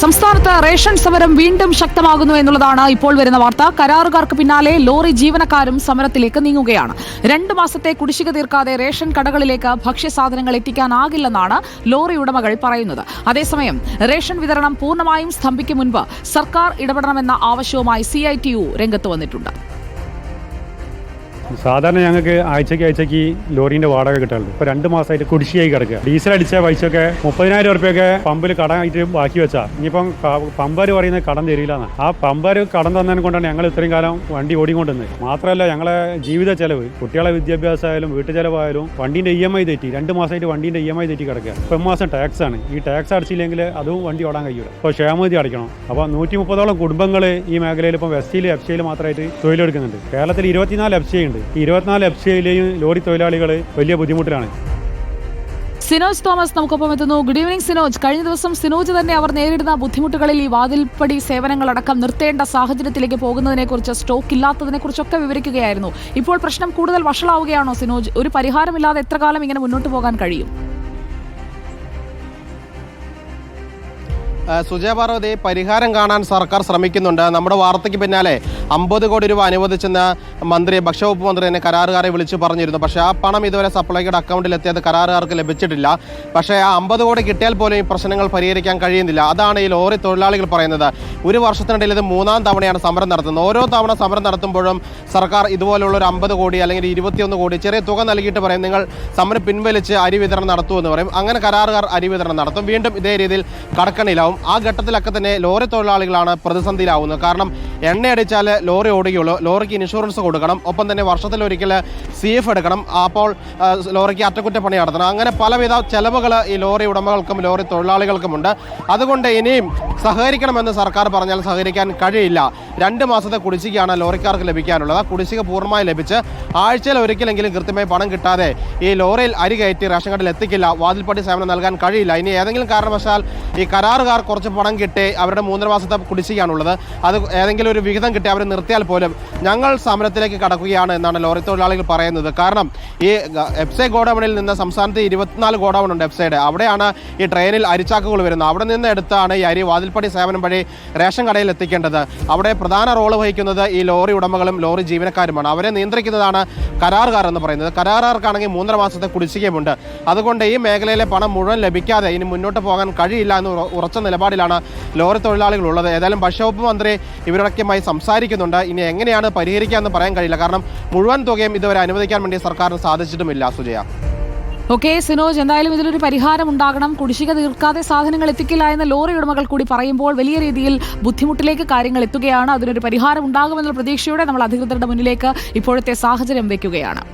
സംസ്ഥാനത്ത് റേഷൻ സമരം വീണ്ടും ശക്തമാകുന്നു എന്നുള്ളതാണ് ഇപ്പോൾ വരുന്ന വാർത്ത. കരാറുകാർക്ക് പിന്നാലെ ലോറി ജീവനക്കാരും സമരത്തിലേക്ക് നീങ്ങുകയാണ്. രണ്ട് മാസത്തെ കുടിശ്ശിക തീർക്കാതെ റേഷൻ കടകളിലേക്ക് ഭക്ഷ്യസാധനങ്ങൾ എത്തിക്കാനാകില്ലെന്നാണ് ലോറി ഉടമകൾ പറയുന്നത്. അതേസമയം റേഷൻ വിതരണം പൂർണമായും സ്തംഭിക്കും മുൻപ് സർക്കാർ ഇടപെടണമെന്ന ആവശ്യവുമായി സി രംഗത്ത് വന്നിട്ടുണ്ട്. സാധാരണ ഞങ്ങൾക്ക് ആഴ്ചയ്ക്ക് ആഴ്ചയ്ക്ക് ലോറിന്റെ വാടക കിട്ടാറുണ്ട്. ഇപ്പൊ രണ്ട് മാസമായിട്ട് കുടിശ്ശിയായി കിടക്കുക. ഡീസൽ അടിച്ച പൈസയൊക്കെ മുപ്പതിനായിരം ഉറുപ്പ്യൊക്കെ പമ്പിൽ കടമായിട്ട് ബാക്കി വെച്ചാ. ഇനിയിപ്പം പമ്പർ പറയുന്നത് കടം തരില്ല ആ പമ്പർ കടം തന്നതിനെ കൊണ്ടാണ് ഞങ്ങൾ ഇത്രയും കാലം വണ്ടി ഓടിക്കൊണ്ടിരുന്നത്. മാത്രമല്ല ഞങ്ങളെ ജീവിത ചെലവ് കുട്ടികളെ വിദ്യാഭ്യാസമായാലും വീട്ടു ചെലവായാലും വണ്ടിന്റെ ഇ എം ഐ തെറ്റി. രണ്ട് മാസമായിട്ട് വണ്ടിന്റെ ഇ എം ഐ തെറ്റി കിടക്കുക. ഇപ്പം മാസം ടാക്സ് ആണ്. ഈ ടാക്സ് അടച്ചില്ലെങ്കിൽ അതും വണ്ടി ഓടാൻ കഴിയൂല. ഇപ്പോൾ ക്ഷേമനിധി അടയ്ക്കണം. അപ്പോൾ നൂറ്റി മുപ്പതോളം കുടുംബങ്ങൾ ഈ മേഖലയിൽ ഇപ്പം വെസ്റ്റിൽ എഫ് സിയിൽ മാത്രമായിട്ട് തൊഴിലെടുക്കുന്നുണ്ട്. കേരളത്തിൽ ഇരുപത്തിനാല് എഫ് സി ഉണ്ട് ഈ ഇരുപത്തിനാല് എഫ് സിയിലെയും ലോറി തൊഴിലാളികൾ വലിയ ബുദ്ധിമുട്ടിലാണ്. സിനോജ് തോമസ് നമുക്കൊപ്പം എത്തുന്നു. Good evening Sinoj. കഴിഞ്ഞ ദിവസം സിനോജ് തന്നെ അവർ നേരിടുന്ന ബുദ്ധിമുട്ടുകളിൽ ഈ വാതിൽപ്പടി സേവനങ്ങളടക്കം നിർത്തേണ്ട സാഹചര്യത്തിലേക്ക് പോകുന്നതിനെക്കുറിച്ച് സ്റ്റോക്ക് ഇല്ലാത്തതിനെക്കുറിച്ചൊക്കെ വിവരിക്കുകയായിരുന്നു. ഇപ്പോൾ പ്രശ്നം കൂടുതൽ വഷളാവുകയാണോ സിനോജ്? ഒരു പരിഹാരമില്ലാതെ എത്ര കാലം ഇങ്ങനെ മുന്നോട്ട് പോകാൻ കഴിയും? സുജയ പാർവതി പരിഹാരം കാണാൻ സർക്കാർ ശ്രമിക്കുന്നുണ്ട്. നമ്മുടെ വാർത്തയ്ക്ക് പിന്നാലെ അമ്പത് കോടി രൂപ അനുവദിച്ചെന്ന് മന്ത്രി ഭക്ഷ്യവകുപ്പ് മന്ത്രി തന്നെ കരാറുകാരെ വിളിച്ചു പറഞ്ഞിരുന്നു. പക്ഷേ ആ പണം ഇതുവരെ സപ്ലൈയുടെ അക്കൗണ്ടിൽ എത്തിയത് കരാറുകാർക്ക് ലഭിച്ചിട്ടില്ല. പക്ഷേ ആ അമ്പത് കോടി കിട്ടിയാൽ പോലും ഈ പ്രശ്നങ്ങൾ പരിഹരിക്കാൻ കഴിയുന്നില്ല. അതാണ് ഈ ലോറി തൊഴിലാളികൾ പറയുന്നത്. ഒരു വർഷത്തിനിടയിൽ ഇത് മൂന്നാം തവണയാണ് സമരം നടത്തുന്നത്. ഓരോ തവണ സമരം നടത്തുമ്പോഴും സർക്കാർ ഇതുപോലുള്ള ഒരു അമ്പത് കോടി അല്ലെങ്കിൽ ഇരുപത്തിയൊന്ന് കോടി ചെറിയ തുക നൽകിയിട്ട് പറയും നിങ്ങൾ സമരം പിൻവലിച്ച് അരി വിതരണം നടത്തുമെന്ന് പറയും. അങ്ങനെ കരാറുകാർ അരി വിതരണം നടത്തും. വീണ്ടും ഇതേ രീതിയിൽ കടക്കണിലാവും ആ ഘട്ടത്തിലൊക്കെ തന്നെ ലോറി തൊഴിലാളികളാണ് പ്രതിസന്ധിയിലാവുന്നത്. കാരണം എണ്ണ അടിച്ചാൽ ലോറി ഓടുകയുള്ളൂ ലോറിക്ക് ഇൻഷുറൻസ് കൊടുക്കണം. ഒപ്പം തന്നെ വർഷത്തിൽ ഒരിക്കൽ സി എഫ് എടുക്കണം. അപ്പോൾ ലോറിക്ക് അറ്റകുറ്റപ്പണി നടത്തണം. അങ്ങനെ പലവിധ ചെലവുകൾ ഈ ലോറി ഉടമകൾക്കും ലോറി തൊഴിലാളികൾക്കുമുണ്ട്. അതുകൊണ്ട് ഇനിയും സഹകരിക്കണമെന്ന് സർക്കാർ പറഞ്ഞാൽ സഹകരിക്കാൻ കഴിയില്ല. രണ്ട് മാസത്തെ കുടിശ്ശികയാണ് ലോറിക്കാർക്ക് ലഭിക്കാനുള്ളത്. ആ കുടിശ്ശിക പൂർണമായി ലഭിച്ച് ആഴ്ചയിൽ ഒരിക്കലെങ്കിലും കൃത്യമായി പണം കിട്ടാതെ ഈ ലോറിയിൽ അരി കയറ്റി റേഷൻ കാർഡിൽ എത്തിക്കില്ല. വാതിൽപ്പടി സേവനം നൽകാൻ കഴിയില്ല. ഇനി ഏതെങ്കിലും കാരണവശാൽ ഈ കരാറുകാർ കുറച്ച് പണം കിട്ടി. അവരുടെ മൂന്നര മാസത്തെ കുടിശ്ശികയാണുള്ളത്. അത് ഏതെങ്കിലും ഒരു വിഹിതം കിട്ടി അവർ നിർത്തിയാൽ പോലും ഞങ്ങൾ സമരത്തിലേക്ക് കടക്കുകയാണ് എന്നാണ് ലോറി തൊഴിലാളികൾ പറയുന്നത്. കാരണം ഈ എഫ്സെ ഗോഡൌണിൽ നിന്ന് സംസ്ഥാനത്ത് ഇരുപത്തിനാല് ഗോഡൌൺ ഉണ്ട് എഫ്സയുടെ അവിടെയാണ് ഈ ട്രെയിനിൽ അരിച്ചാക്കുകൾ വരുന്നത്. അവിടെ നിന്ന് എടുത്താണ് ഈ അരി വാതിൽപ്പടി സേവനം വഴി റേഷൻ കടയിൽ എത്തിക്കേണ്ടത്. അവിടെ പ്രധാന റോൾ വഹിക്കുന്നത് ഈ ലോറി ഉടമകളും ലോറി ജീവനക്കാരുമാണ്. അവരെ നിയന്ത്രിക്കുന്നതാണ് കരാറുകാർ എന്ന് പറയുന്നത്. കരാറുകാർക്കാണെങ്കിൽ മൂന്നര മാസത്തെ കുടിശ്ശികയുമുണ്ട്. അതുകൊണ്ട് ഈ മേഖലയിലെ പണം മുഴുവൻ ലഭിക്കാതെ ഇനി മുന്നോട്ട് പോകാൻ കഴിയില്ല എന്ന് ഉറച്ച നിലപാടിലാണ് ലോറി തൊഴിലാളികൾ ഉള്ളത്. ഏതായാലും ഭക്ഷ്യവകുപ്പ് മന്ത്രി ഇവരൊക്കെയുമായി സംസാരിക്കുന്നുണ്ട്. ഇനി എങ്ങനെയാണ് പരിഹരിക്കുക എന്ന് പറയാൻ കഴിയില്ല. കാരണം മുഴുവൻ തുകയും ഇതുവരെ അനുവദിക്കാൻ വേണ്ടി സർക്കാരിന് സാധിച്ചിട്ടുമില്ല സുജയ. ഓക്കെ സിനോജ് എന്തായാലും ഇതിലൊരു പരിഹാരം ഉണ്ടാകണം. കുടിശ്ശിക തീർക്കാതെ സാധനങ്ങൾ എത്തിക്കില്ല എന്ന ലോറി ഉടമകൾ കൂടി പറയുമ്പോൾ വലിയ രീതിയിൽ ബുദ്ധിമുട്ടിലേക്ക് കാര്യങ്ങൾ എത്തുകയാണ്. അതിനൊരു പരിഹാരം ഉണ്ടാകുമെന്നുള്ള പ്രതീക്ഷയോടെ നമ്മൾ അധികൃതരുടെ മുന്നിലേക്ക് ഇപ്പോഴത്തെ സാഹചര്യം വെക്കുകയാണ്.